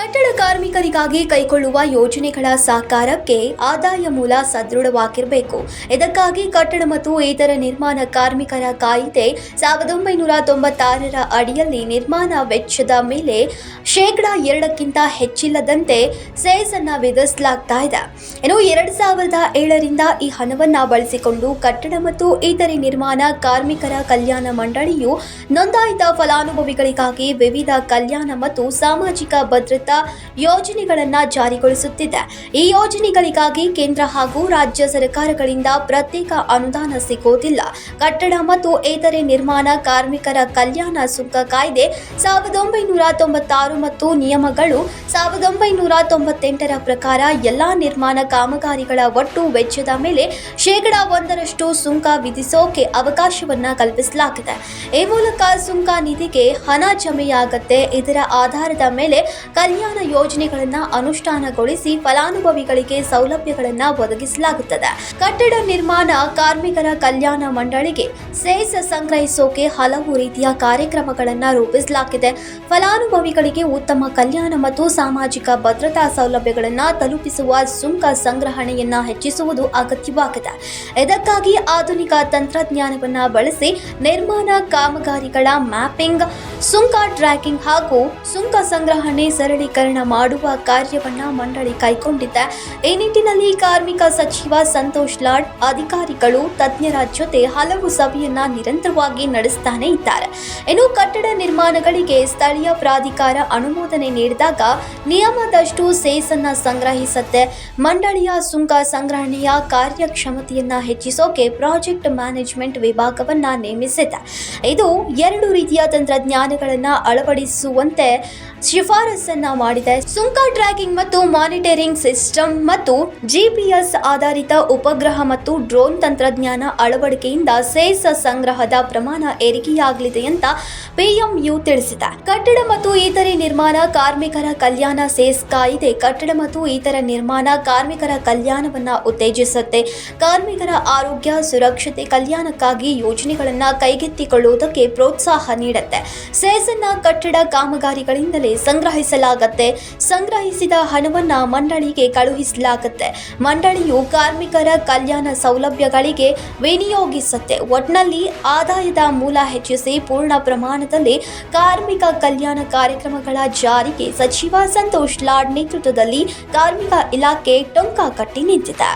ಕಟ್ಟಡ ಕಾರ್ಮಿಕರಿಗಾಗಿ ಕೈಗೊಳ್ಳುವ ಯೋಜನೆಗಳ ಸಾಕಾರಕ್ಕೆ ಆದಾಯ ಮೂಲ ಸದೃಢವಾಗಿರಬೇಕು. ಇದಕ್ಕಾಗಿ ಕಟ್ಟಡ ಮತ್ತು ಇತರ ನಿರ್ಮಾಣ ಕಾರ್ಮಿಕರ ಕಾಯಿದೆ ಸಾವಿರದ ಒಂಬೈನೂರ ತೊಂಬತ್ತಾರರ ಅಡಿಯಲ್ಲಿ ನಿರ್ಮಾಣ ವೆಚ್ಚದ ಮೇಲೆ ಶೇಕಡಾ ಎರಡಕ್ಕಿಂತ ಹೆಚ್ಚಿಲ್ಲದಂತೆ ಸೆಸ್ ಅನ್ನು ವಿಧಿಸಲಾಗ್ತಾ ಇದೆ. ಇನ್ನು ಎರಡು ಸಾವಿರದ ಏಳರಿಂದ ಈ ಹಣವನ್ನು ಬಳಸಿಕೊಂಡು ಕಟ್ಟಡ ಮತ್ತು ಇತರೆ ನಿರ್ಮಾಣ ಕಾರ್ಮಿಕರ ಕಲ್ಯಾಣ ಮಂಡಳಿಯು ನೋಂದಾಯಿತ ಫಲಾನುಭವಿಗಳಿಗಾಗಿ ವಿವಿಧ ಕಲ್ಯಾಣ ಮತ್ತು ಸಾಮಾಜಿಕ ಭದ್ರತಾ ಯೋಜನೆಗಳನ್ನು ಜಾರಿಗೊಳಿಸುತ್ತಿದೆ. ಈ ಯೋಜನೆಗಳಿಗಾಗಿ ಕೇಂದ್ರ ಹಾಗೂ ರಾಜ್ಯ ಸರ್ಕಾರಗಳಿಂದ ಪ್ರತ್ಯೇಕ ಅನುದಾನ ಸಿಗೋದಿಲ್ಲ ಕಟ್ಟಡ ಮತ್ತು ಇತರೆ ನಿರ್ಮಾಣ ಕಾರ್ಮಿಕರ ಕಲ್ಯಾಣ ಸುಂಕ ಕಾಯ್ದೆ ಸಾವಿರದ ಒಂಬೈನೂರ ತೊಂಬತ್ತಾರು ಮತ್ತು ನಿಯಮಗಳು ಸಾವಿರದ ಒಂಬೈನೂರ ತೊಂಬತ್ತೆಂಟರ ಪ್ರಕಾರ ಎಲ್ಲಾ ನಿರ್ಮಾಣ ಕಾಮಗಾರಿಗಳ ಒಟ್ಟು ವೆಚ್ಚದ ಮೇಲೆ ಶೇಕಡ ಒಂದರಷ್ಟು ಸುಂಕ ವಿಧಿಸೋಕೆ ಅವಕಾಶವನ್ನ ಕಲ್ಪಿಸಲಾಗಿದೆ. ಈ ಮೂಲಕ ಸುಂಕ ನಿಧಿಗೆ ಹಣ ಜಮೆಯಾಗತ್ತೆ. ಇದರ ಆಧಾರದ ಮೇಲೆ ಕಲ್ಯಾಣ ಯೋಜನೆಗಳನ್ನು ಅನುಷ್ಠಾನಗೊಳಿಸಿ ಫಲಾನುಭವಿಗಳಿಗೆ ಸೌಲಭ್ಯಗಳನ್ನು ಒದಗಿಸಲಾಗುತ್ತದೆ. ಕಟ್ಟಡ ನಿರ್ಮಾಣ ಕಾರ್ಮಿಕರ ಕಲ್ಯಾಣ ಮಂಡಳಿಗೆ ಸೇಸ ಸಂಗ್ರಹಿಸೋಕೆ ಹಲವು ರೀತಿಯ ಕಾರ್ಯಕ್ರಮಗಳನ್ನು ರೂಪಿಸಲಾಗಿದೆ. ಫಲಾನುಭವಿಗಳಿಗೆ ಉತ್ತಮ ಕಲ್ಯಾಣ ಮತ್ತು ಸಾಮಾಜಿಕ ಭದ್ರತಾ ಸೌಲಭ್ಯಗಳನ್ನು ತಲುಪಿಸುವ ಸುಂಕ ಸಂಗ್ರಹಣೆಯನ್ನ ಹೆಚ್ಚಿಸುವುದು ಅಗತ್ಯವಾಗಿದೆ. ಇದಕ್ಕಾಗಿ ಆಧುನಿಕ ತಂತ್ರಜ್ಞಾನವನ್ನು ಬಳಸಿ ನಿರ್ಮಾಣ ಕಾಮಗಾರಿಗಳ ಮ್ಯಾಪಿಂಗ್, ಸುಂಕ ಟ್ರ್ಯಾಕಿಂಗ್ ಹಾಗೂ ಸುಂಕ ಸಂಗ್ರಹಣೆ ಸರಳೀಕರಣ ಮಾಡುವ ಕಾರ್ಯವನ್ನ ಮಂಡಳಿ ಕೈಗೊಂಡಿದೆ. ಈ ನಿಟ್ಟಿನಲ್ಲಿ ಕಾರ್ಮಿಕ ಸಚಿವ ಸಂತೋಷ್ ಲಾಡ್, ಅಧಿಕಾರಿಗಳು, ತಜ್ಞರ ಜೊತೆ ಹಲವು ಸಭೆಯನ್ನ ನಿರಂತರವಾಗಿ ನಡೆಸ್ತಾನೆ ಇದ್ದಾರೆ. ಇನ್ನು ಕಟ್ಟಡ ನಿರ್ಮಾಣಗಳಿಗೆ ಸ್ಥಳೀಯ ಪ್ರಾಧಿಕಾರ ಅನುಮೋದನೆ ನೀಡಿದಾಗ ನಿಯಮದಷ್ಟು ಸೇಸನ್ನ ಸಂಗ್ರಹಿಸುತ್ತೆ ಮಂಡಳಿಯ ಸುಂಕ ಸಂಗ್ರಹಣೆಯ ಕಾರ್ಯಕ್ಷಮತೆಯನ್ನ ಹೆಚ್ಚಿಸೋಕೆ ಪ್ರಾಜೆಕ್ಟ್ ಮ್ಯಾನೇಜ್ಮೆಂಟ್ ವಿಭಾಗವನ್ನ ನೇಮಿಸಿದೆ. ಇದು ಎರಡು ರೀತಿಯ ತಂತ್ರಜ್ಞಾನಗಳನ್ನ ಅಳವಡಿಸುವಂತೆ ಶಿಫಾರಸನ್ನ ಮಾಡಿದೆ. ಸುಂಕ ಟ್ರ್ಯಾಕಿಂಗ್ ಮತ್ತು ಮಾನಿಟರಿಂಗ್ ಸಿಸ್ಟಮ್ ಮತ್ತು ಜಿಪಿಎಸ್ ಆಧಾರಿತ ಉಪಗ್ರಹ ಮತ್ತು ಡ್ರೋನ್ ತಂತ್ರಜ್ಞಾನ ಅಳವಡಿಕೆಯಿಂದ ಸೇಸ್ ಸಂಗ್ರಹದ ಪ್ರಮಾಣ ಏರಿಕೆಯಾಗಲಿದೆ ಅಂತ ಪಿಎಂಯು ತಿಳಿಸಿದೆ. ಕಟ್ಟಡ ಮತ್ತು ಇತರೆ ನಿರ್ಮಾಣ ಕಾರ್ಮಿಕರ ಕಲ್ಯಾಣ ಸೇಸ್ ಕಾಯಿದೆ ಕಟ್ಟಡ ಮತ್ತು ಇತರ ನಿರ್ಮಾಣ ಕಾರ್ಮಿಕರ ಕಲ್ಯಾಣವನ್ನ ಉತ್ತೇಜಿಸುತ್ತೆ. ಕಾರ್ಮಿಕರ ಆರೋಗ್ಯ, ಸುರಕ್ಷತೆ, ಕಲ್ಯಾಣಕ್ಕಾಗಿ ಯೋಜನೆಗಳನ್ನು ಕೈಗೆತ್ತಿಕೊಳ್ಳುವುದಕ್ಕೆ ಪ್ರೋತ್ಸಾಹ ನೀಡುತ್ತೆ. ಸೇಸನ್ನ ಕಟ್ಟಡ ಕಾಮಗಾರಿಗಳಿಂದಲೇ ಸಂಗ್ರಹಿಸಲಾಗತ್ತೆ ಸಂಗ್ರಹಿಸಿದ ಹಣವನ್ನು ಮಂಡಳಿಗೆ ಕಳುಹಿಸಲಾಗುತ್ತೆ. ಮಂಡಳಿಯು ಕಾರ್ಮಿಕರ ಕಲ್ಯಾಣ ಸೌಲಭ್ಯಗಳಿಗೆ ವಿನಿಯೋಗಿಸುತ್ತೆ. ಒಟ್ನಲ್ಲಿ ಆದಾಯದ ಮೂಲ ಹೆಚ್ಚಿಸಿ ಪೂರ್ಣ ಪ್ರಮಾಣದಲ್ಲಿ ಕಾರ್ಮಿಕ ಕಲ್ಯಾಣ ಕಾರ್ಯಕ್ರಮಗಳ ಜಾರಿಗೆ ಸಚಿವ ಸಂತೋಷ್ ಲಾಡ್ ನೇತೃತ್ವದಲ್ಲಿ ಕಾರ್ಮಿಕ ಇಲಾಖೆ ಟೊಂಕ ಕಟ್ಟಿ ನಿಂತಿದೆ.